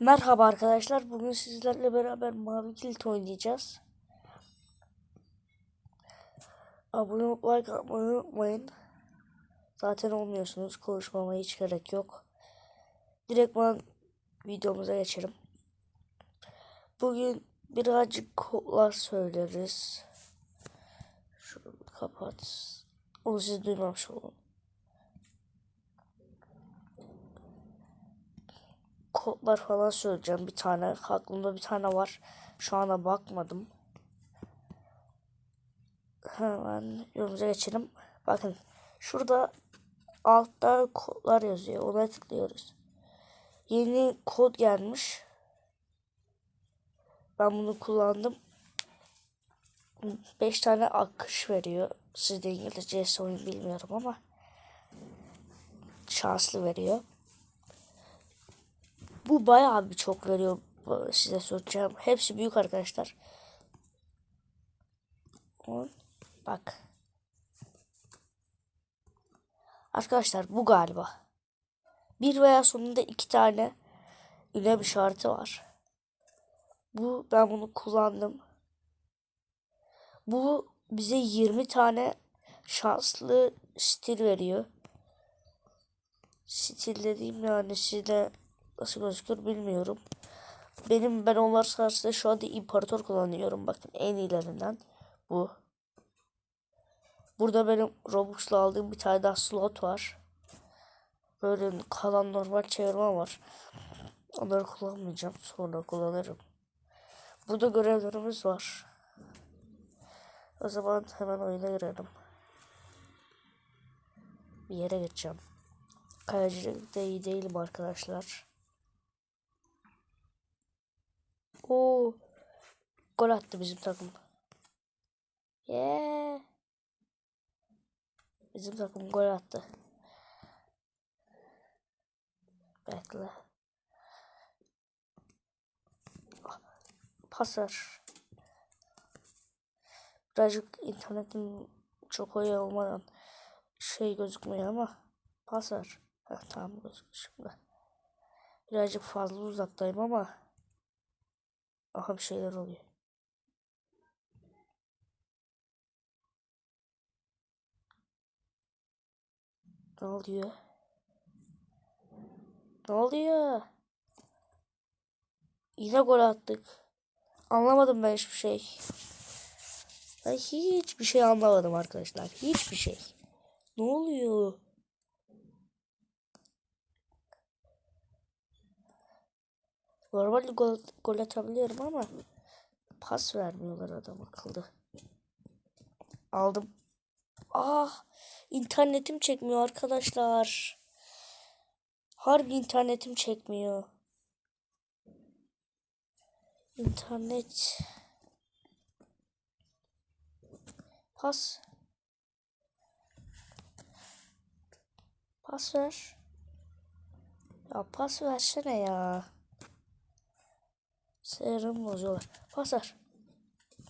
Merhaba arkadaşlar. Bugün sizlerle beraber Mavi Kilit oynayacağız. Abone olup like atmayı unutmayın. Zaten olmuyorsunuz. Konuşmama hiç gerek yok. Direktman videomuza geçelim. Bugün birazcık kodlar söyleriz. Şunu kapat. Onu siz duymamış olun. Kodlar falan söyleyeceğim bir tane. Aklımda bir tane var. Şu anda bakmadım. Hemen yorumumuza geçelim. Bakın şurada altta kodlar yazıyor. Ona tıklıyoruz. Yeni kod gelmiş. Ben bunu kullandım. 5 tane akış veriyor. Sizde İngilizce oyun bilmiyorum ama şanslı veriyor. Bu bayağı bir çok veriyor size soracağım. Hepsi büyük arkadaşlar. Bak. Arkadaşlar bu galiba. Bir veya sonunda iki tane ünlem işareti var. Bu ben bunu kullandım. Bu bize 20 tane şanslı stil veriyor. Stil dediğim yani size nasıl gözükür bilmiyorum. Benim ben onlar karşısında şu anda imparator kullanıyorum. Bakın en iyilerinden bu. Burada benim Robux'la aldığım bir tane daha slot var. Böyle kalan normal çevirme var. Onları kullanmayacağım. Sonra kullanırım. Burada görevlerimiz var. O zaman hemen oyuna girelim. Bir yere geçeceğim. Kayacılıkta iyi değilim arkadaşlar. Oo. Gol attı bizim takım. Yeah. Bizim takım gol attı. Bekle. Pas ver. Birazcık internetim çok iyi olmadan şey gözükmüyor ama pas ver. Heh, tamam gözüküyor şimdi. Birazcık fazla uzaktayım ama Aha bir şeyler oluyor. Ne oluyor? Ne oluyor? Yine gol attık. Anlamadım ben hiçbir şey. Ben hiçbir şey anlamadım arkadaşlar. Hiçbir şey. Ne oluyor? Normalde gol, gol atabiliyorum ama pas vermiyorlar adam akıllı. Aldım. Ah internetim çekmiyor arkadaşlar. Harbi internetim çekmiyor. İnternet. Pas. Pas ver. Ya pas versene ya. Serum bozuyorlar. Pasar.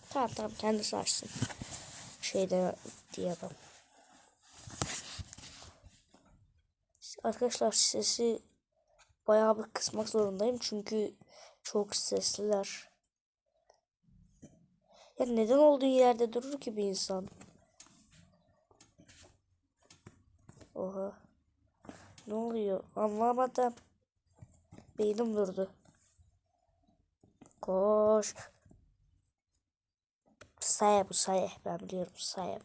Tamam tamam kendisi açsın. Şeyde diyemem. Arkadaşlar sesi bayağı bir kısmak zorundayım çünkü çok sesliler. Ya neden olduğu yerde durur ki bir insan? Oha. Ne oluyor? Anlamadım. Beynim durdu. Koş. Saya bu saya. Ben biliyorum saya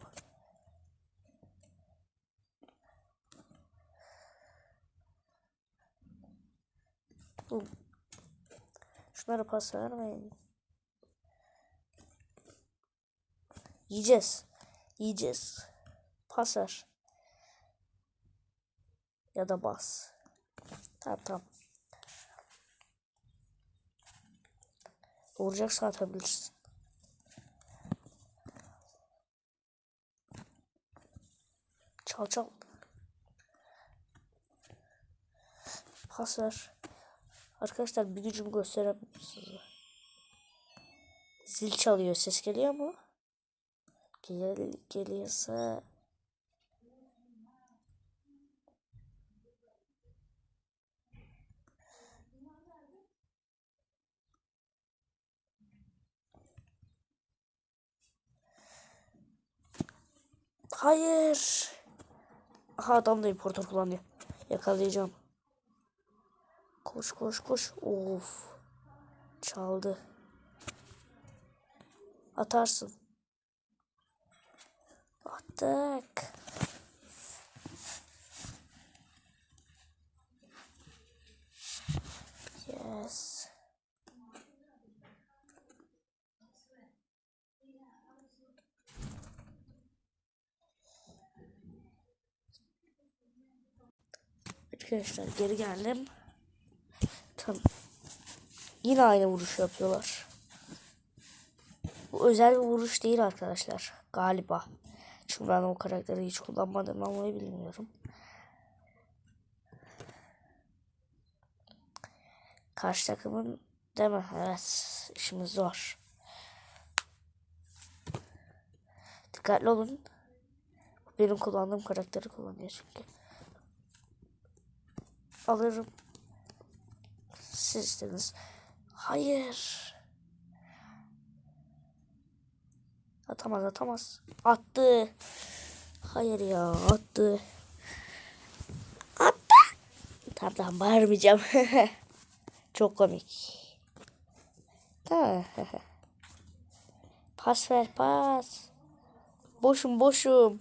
bu. Şunlara pas vermeyin. Yiyeceğiz. Yiyeceğiz. Pas ver. Ya da bas. Tamam tamam. Vuracaksa atabilirsin. Çal çal. Pas ver. Arkadaşlar bir gücümü göstereyim size. Zil çalıyor. Ses geliyor mu? Gel, geliyorsa Hayır. Aha adam da kullanıyor. Yakalayacağım. Koş koş koş. Of. Çaldı. Atarsın. Attık. Yes. Arkadaşlar geri geldim. Tamam. Yine aynı vuruş yapıyorlar. Bu özel bir vuruş değil arkadaşlar. Galiba. Çünkü ben o karakteri hiç kullanmadım ama bilmiyorum. Karşı takımın değil mi? Evet. işimiz zor. Dikkatli olun. Benim kullandığım karakteri kullanıyor çünkü. Alırım. Siz. Hayır. Atamaz atamaz. Attı. Hayır ya attı. Attı. Tamam tamam bağırmayacağım. Çok komik. Tamam. pas ver pas. Boşum boşum.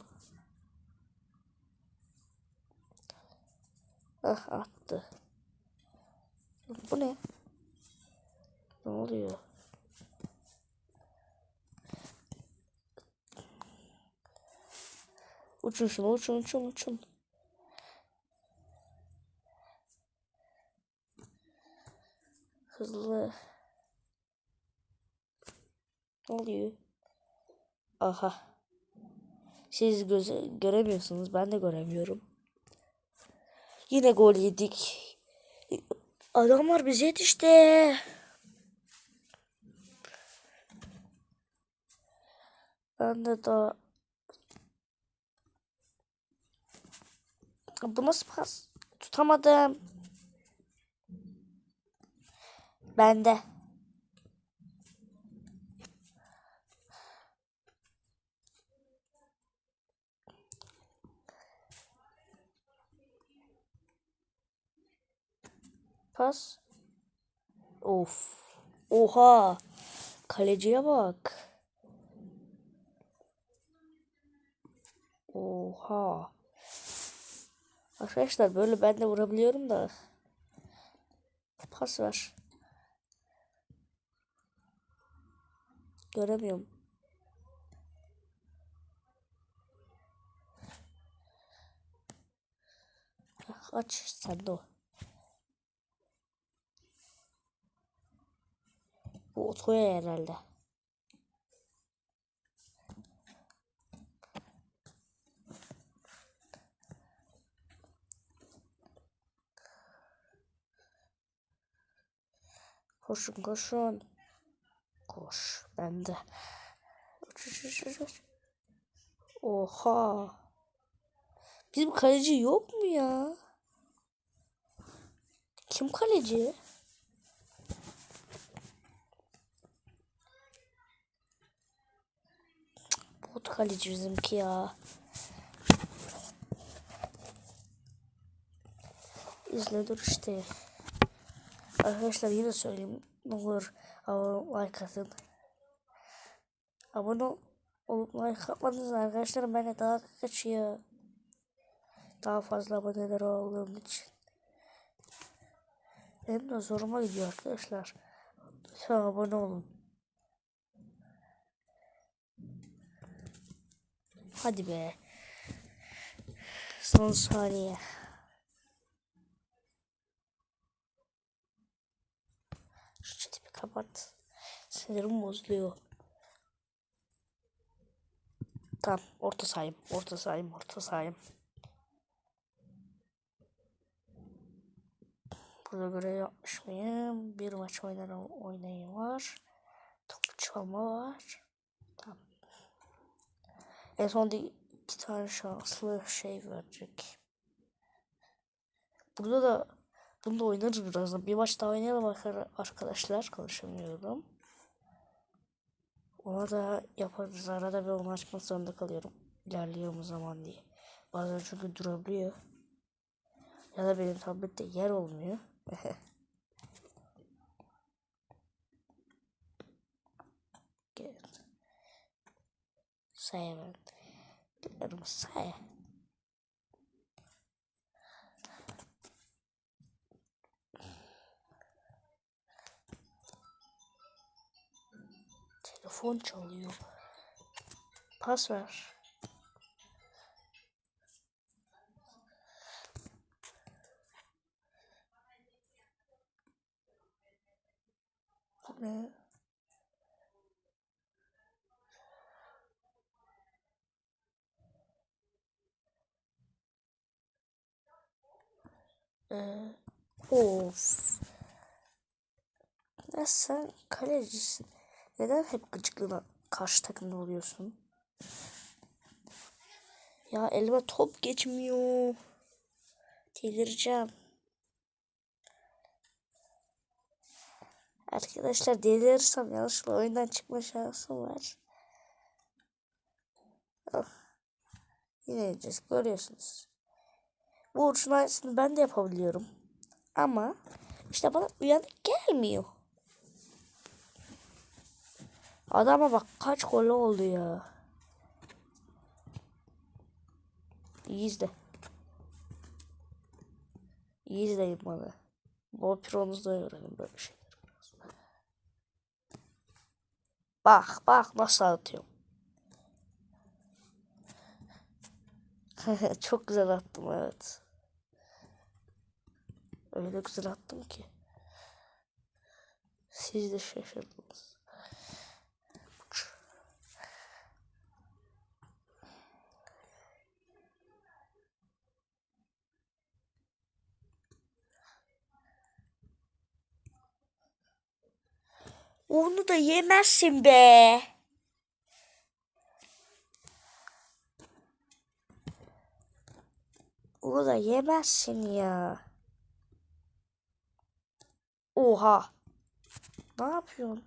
Ah attı. Bu ne? Ne oluyor? Uçun şunu uçun uçun uçun. Hızlı. Ne oluyor? Aha. Siz göze göremiyorsunuz. Ben de göremiyorum. Yine gol yedik. Adamlar bize yetişti. Ben de daha Bu nasıl pas? Tutamadım. Bende. Pas. Of. Oha. Kaleciye bak. Oha. Arkadaşlar böyle ben de vurabiliyorum da. Pas ver. Göremiyorum. Aç sen de o. Bu otoya herhalde. Koşun koşun. Koş. Ben de. Uç, uç, uç. Oha. Bizim kaleci yok mu ya? Kim kaleci? Bot kaleci bizimki ya. İzle dur işte. Arkadaşlar yine söyleyeyim. Ne olur abone like atın. Abone ol- olup like atmadınız arkadaşlar beni daha kaçıyor. Daha fazla aboneler olduğum için. Benim de zoruma gidiyor arkadaşlar. Lütfen abone olun. Hadi be. Son saniye. Şu bir kapat. Sinirim bozuluyor. Tamam. Orta sayım. Orta sayım. Orta sayım. Burada görev yapmış mıyım? Bir maç oynarım oynayayım var. Top çalma var. En son da iki tane şanslı şey verecek. Burada da bunu da oynarız birazdan. Bir maç daha oynayalım arkadaşlar. Konuşamıyorum. Ona da yaparız. Arada bir onu açmak zorunda kalıyorum. ilerleyelim o zaman diye. Bazen çünkü durabiliyor. Ya da benim tablette yer olmuyor. Gel. Biliyorum say. Telefon çalıyor. Pas ver. Bu ne? Ee, of. Ya sen kalecisin. Neden hep gıcıklığına karşı takımda oluyorsun? Ya elime top geçmiyor. Delireceğim. Arkadaşlar delirirsem yanlışlıkla oyundan çıkma şansım var. Oh. Yine. Görüyorsunuz. Bu uçun aynısını ben de yapabiliyorum. Ama işte bana uyanık gelmiyor. Adama bak kaç gol oldu ya. İyi izle. İyi izleyin bana. Bu pironuzda öğrenin böyle şeyler. Bak bak nasıl atıyorum. Çok güzel attım evet. Öyle güzel attım ki. Siz de şaşırdınız. Onu da yemezsin be. Da yemezsin ya. Oha. Ne yapıyorsun?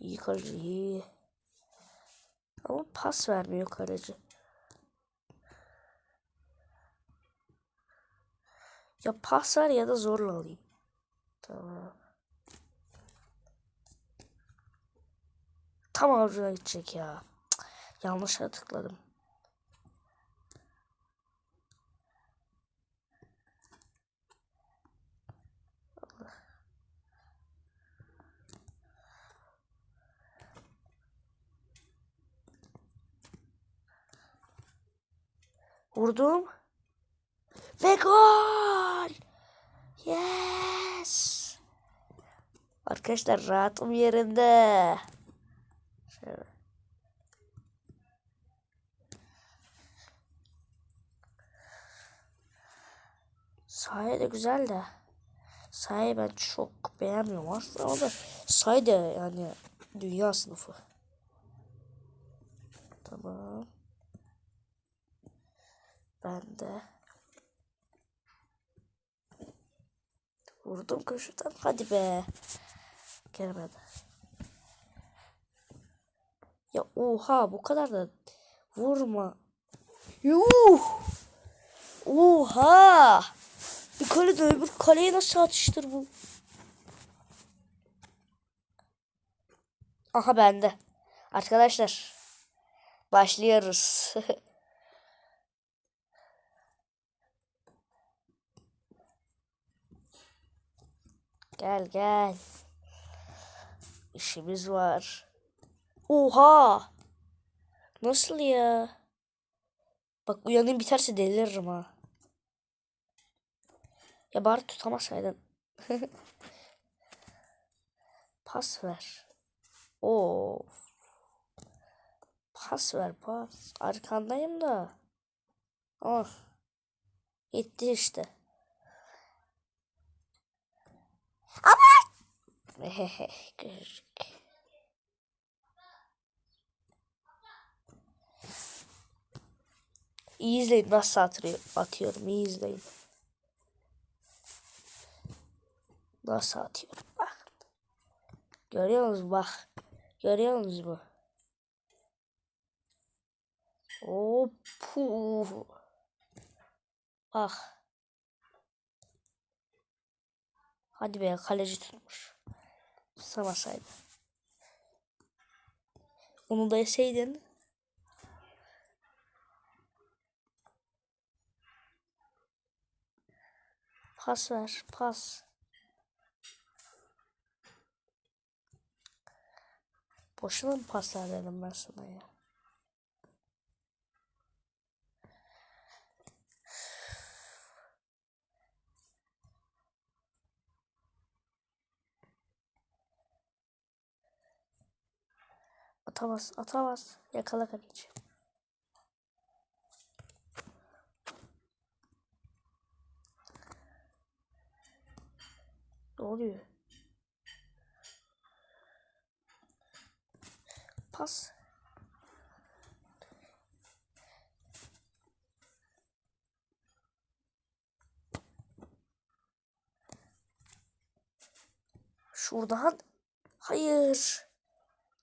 İyi kaleci iyi. Ama pas vermiyor kaleci. Ya pas ver ya da zorla alayım. Tamam. Tam avucuna gidecek ya. Yanlışa tıkladım. Vurdum. Ve gol. Yes. Arkadaşlar rahatım yerinde. Şöyle. Sahi de güzel de. Sahi ben çok beğenmiyorum aslında ama Sahi de yani dünya sınıfı. Tamam. Ben de. Vurdum köşeden. Hadi be. Gelmedi. Ya oha bu kadar da vurma. Yuh. Oha. Kale de öbür kaleye nasıl atıştır bu? Aha bende. Arkadaşlar. Başlıyoruz. Gel gel. İşimiz var. Oha! Nasıl ya? Bak uyanayım biterse deliririm ha. Ya bari tutamasaydın. Pas ver. Of. Pas ver pas. Arkandayım da. Oh. Gitti işte. Hehehe gözük. İyi izleyin nasıl atıyor, atıyorum iyi izleyin. Nasıl atıyorum bak. Görüyor musunuz bak. Görüyor musunuz bu? Puh. Ah. Hadi be kaleci tutmuş. Tutamasaydı. Onu da yeseydin. Pas ver. Pas. Boşuna mı paslar dedim ben sana ya. Atamaz, atamaz. Yakala kaleci. Ne oluyor? Pas. Şuradan. Hayır.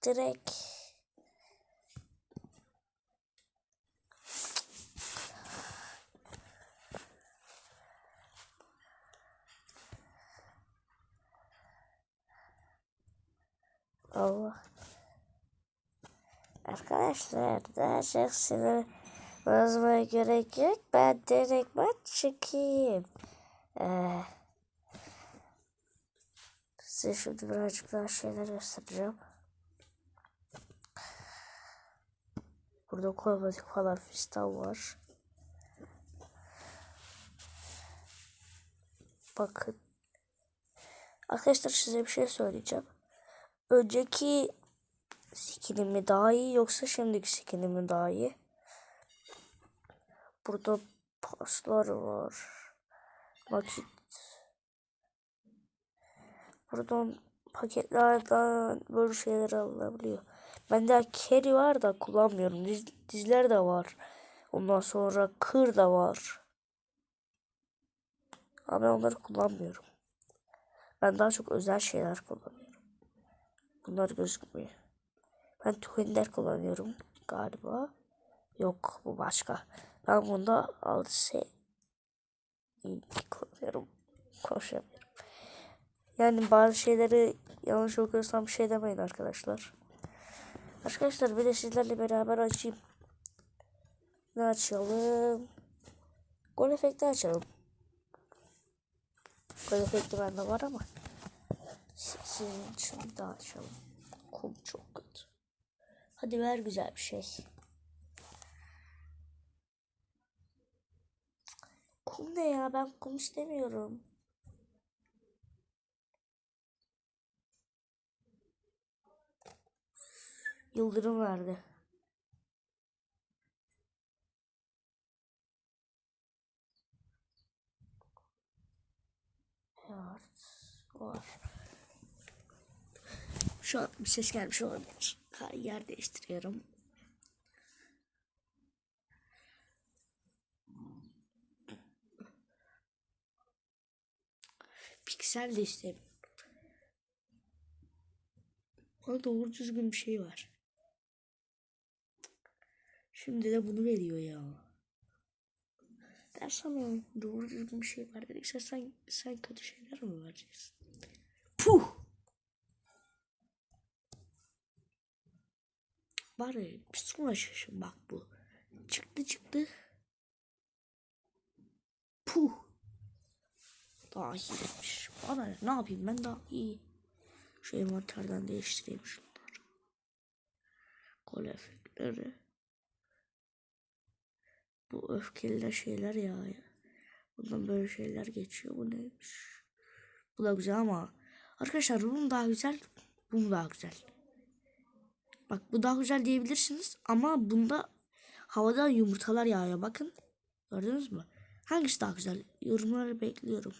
Direkt. Allah. Arkadaşlar daha çok sinir bozmaya gerek yok. Ben direkt maç çekeyim. Ee, size şimdi birazcık daha şeyler göstereceğim. Burada kozmetik falan fistan var. Bakın. Arkadaşlar size bir şey söyleyeceğim. Önceki skinim mi daha iyi yoksa şimdiki skinim mi daha iyi? Burada paslar var. Nakit. Buradan paketlerden böyle şeyler alınabiliyor. Bende carry var da kullanmıyorum. Diz, dizler de var. Ondan sonra kır da var. Ama ben onları kullanmıyorum. Ben daha çok özel şeyler kullanıyorum. Bunlar gözükmüyor. Ben Twinler kullanıyorum galiba. Yok bu başka. Ben bunda altı kullanıyorum. Konuşamıyorum. Yani bazı şeyleri yanlış okuyorsam bir şey demeyin arkadaşlar. Arkadaşlar bir de sizlerle beraber açayım. Ne açalım? Gol efekti açalım. Gol efekti bende var ama sizin için daha açalım. Kum çok kötü. Hadi ver güzel bir şey. Kum ne ya? Ben kum istemiyorum. Yıldırım verdi. Evet, var. Şu an bir ses gelmiş olabilir. Yer değiştiriyorum. Piksel de istemiyorum. Bana doğru düzgün bir şey var. Şimdi de bunu veriyor ya. Dersem ya doğru düzgün bir şey var dedikse sen, sen kötü şeyler mi vereceksin? Puh! Bari bir sonra şaşın bak bu. Çıktı çıktı. Puh! Daha iyiymiş. Bana ne yapayım ben daha iyi. Şu envanterden değiştireyim şunları. Kol efektleri. Bu öfkeliler şeyler ya. Bundan böyle şeyler geçiyor. Bu neymiş? Bu da güzel ama. Arkadaşlar bunun daha güzel. Bunun daha güzel. Bak bu daha güzel diyebilirsiniz. Ama bunda havadan yumurtalar yağıyor. Bakın. Gördünüz mü? Hangisi daha güzel? Yorumları bekliyorum.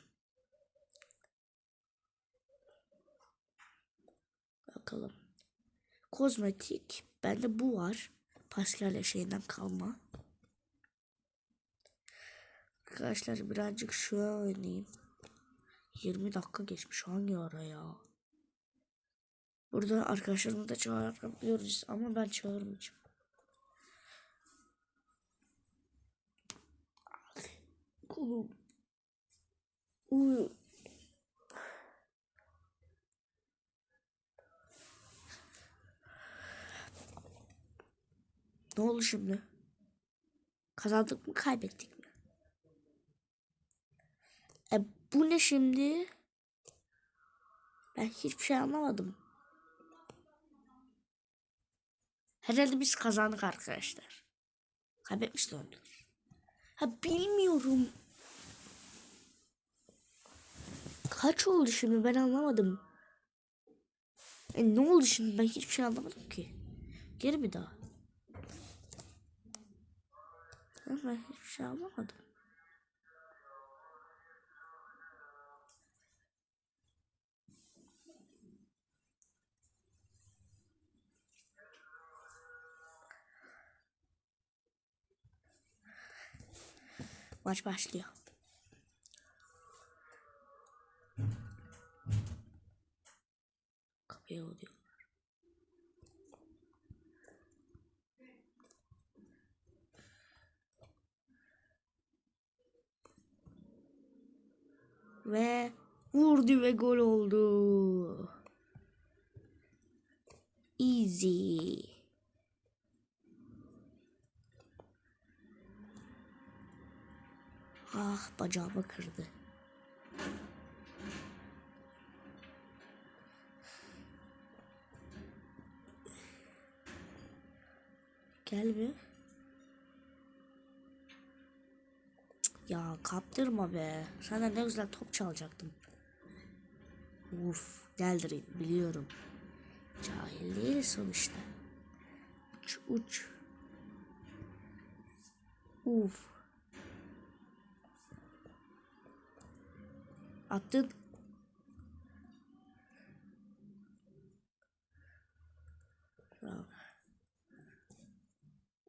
Bakalım. Kozmetik. Bende bu var. Paskalya şeyinden kalma. Arkadaşlar birazcık şu oynayayım. 20 dakika geçmiş hangi ara ya? Burada arkadaşlarımı da çağırabiliyoruz ama ben çağırmayacağım. Kolum. Uyu. Ne oldu şimdi? Kazandık mı kaybettik mi? E bu ne şimdi? Ben hiçbir şey anlamadım. Herhalde biz kazandık arkadaşlar. Kaybetmiş de olabilir. Ha bilmiyorum. Kaç oldu şimdi ben anlamadım. E ne oldu şimdi ben hiçbir şey anlamadım ki. Geri bir daha. Ha, Ben hiçbir şey anlamadım. Maç başlıyor. Kapıya oluyor. Ve vurdu ve gol oldu. Easy. Ah bacağımı kırdı. Gel. Cık, Ya kaptırma be. Senden ne güzel top çalacaktım. Uf, geldir biliyorum. Cahil değil sonuçta. Uç uç. Uf. attık.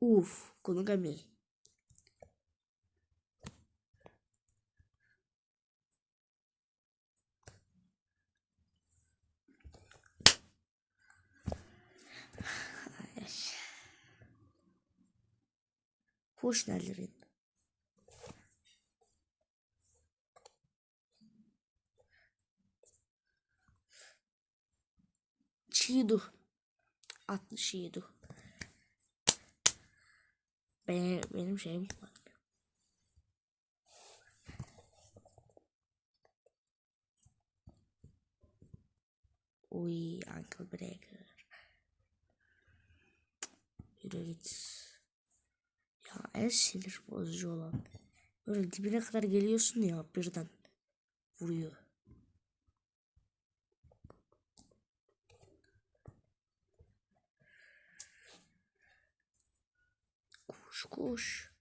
Uf, konu Gamil. Hoş geldin. 67 67 benim, benim şeyim Uy, Uncle Breaker. Yürü git. Ya en sinir bozucu olan. Böyle dibine kadar geliyorsun ya birden. Vuruyor. Koş koş.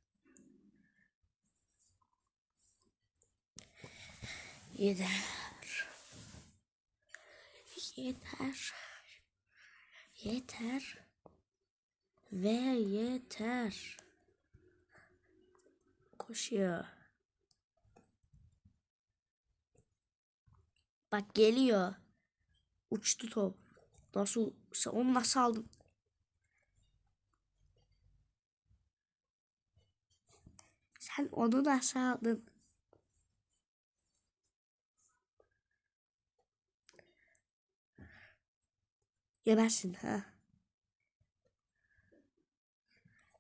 Yeter. Yeter. Yeter. Ve yeter. Koşuyor. Bak geliyor. Uçtu top. Nasıl onu nasıl aldın? Sen onu nasıl aldın? Yemezsin ha.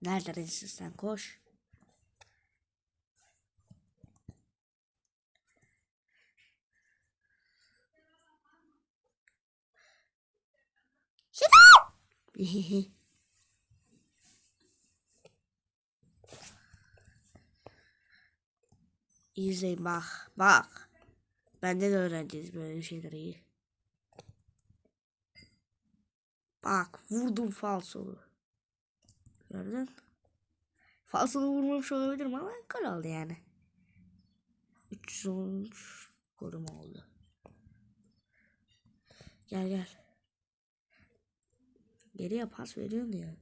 Neredesin sen koş. Şifa! İzleyin bak. Bak. Benden öğreneceğiz böyle şeyleri. Bak vurdum falsolu. Gördün? Falsolu vurmamış olabilirim ama gol oldu yani. 313 koruma oldu. Gel gel. Geriye pas veriyorsun ya.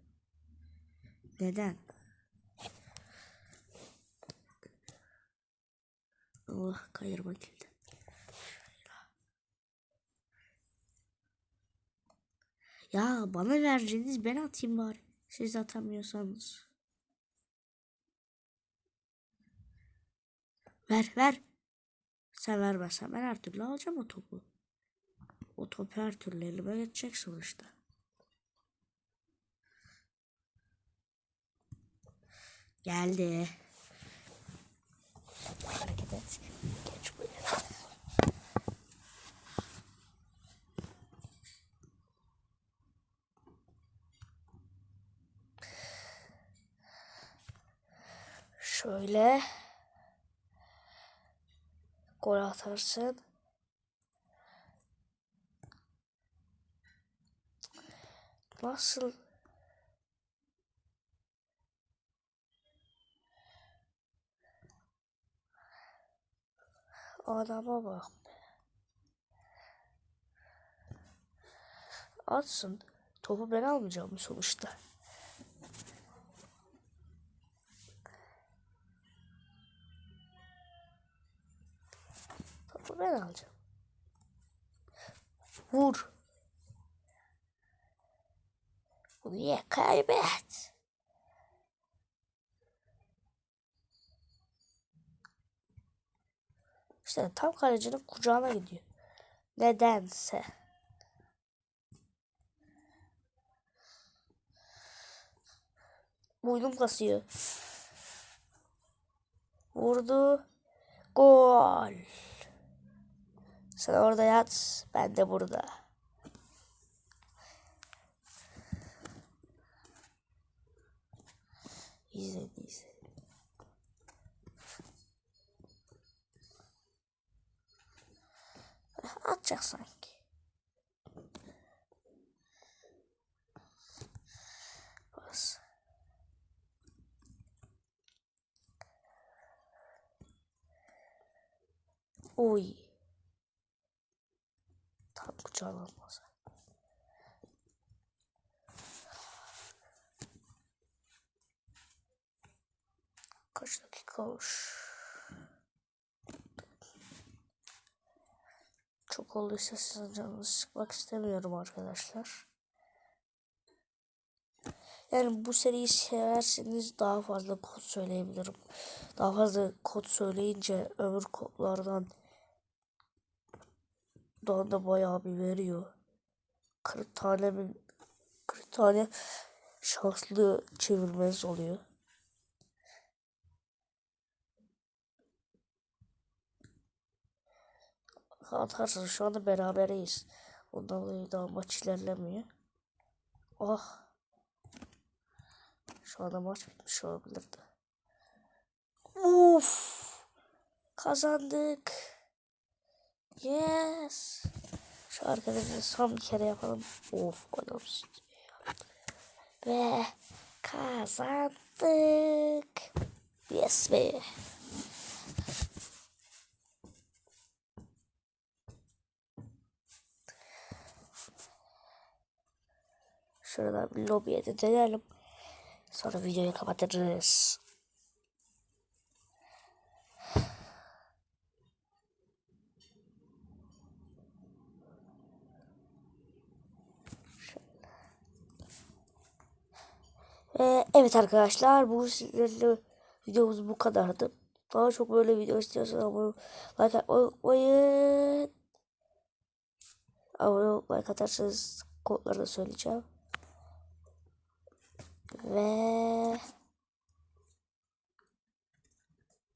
Neden? Allah kayırma kilidi. Ya bana vereceğiniz ben atayım bari. Siz atamıyorsanız. Ver ver. Sen vermezsen ben her türlü alacağım o topu. O top her türlü elime geçecek sonuçta. Geldi. Hareket et. Geç buraya. Şöyle gol atarsın. Nasıl? Adama bak be. Atsın. Topu ben almayacağım sonuçta. Topu ben alacağım. Vur. Bunu ye kaybet. İşte tam kalecinin kucağına gidiyor. Nedense. Boynum kasıyor. Vurdu. Gol. Sen orada yat. Ben de burada. İzle izle. Atacak sanki. Bas. Oy. Tam kucağına almaz. Kaç dakika olmuş? Çok olduysa sizin canınızı sıkmak istemiyorum arkadaşlar. Yani bu seriyi severseniz daha fazla kod söyleyebilirim. Daha fazla kod söyleyince öbür kodlardan daha da bayağı bir veriyor. 40 tane mi 40 tane şanslı çevirmeniz oluyor. Atarsın şu anda berabereyiz. Ondan dolayı daha maç ilerlemiyor. Ah. Şu anda maç bitmiş olabilirdi. Uf. Kazandık. Yes. Şu arkadaşlar son bir kere yapalım. Of adamsın. Ve kazandık. Yes be. Şuradan bir lobiye de dönelim. Sonra videoyu kapatırız. Evet arkadaşlar bu sizlerle videomuz bu kadardı. Daha çok böyle video istiyorsanız abone like unutmayın. Abone like atarsanız kodları da söyleyeceğim. Ve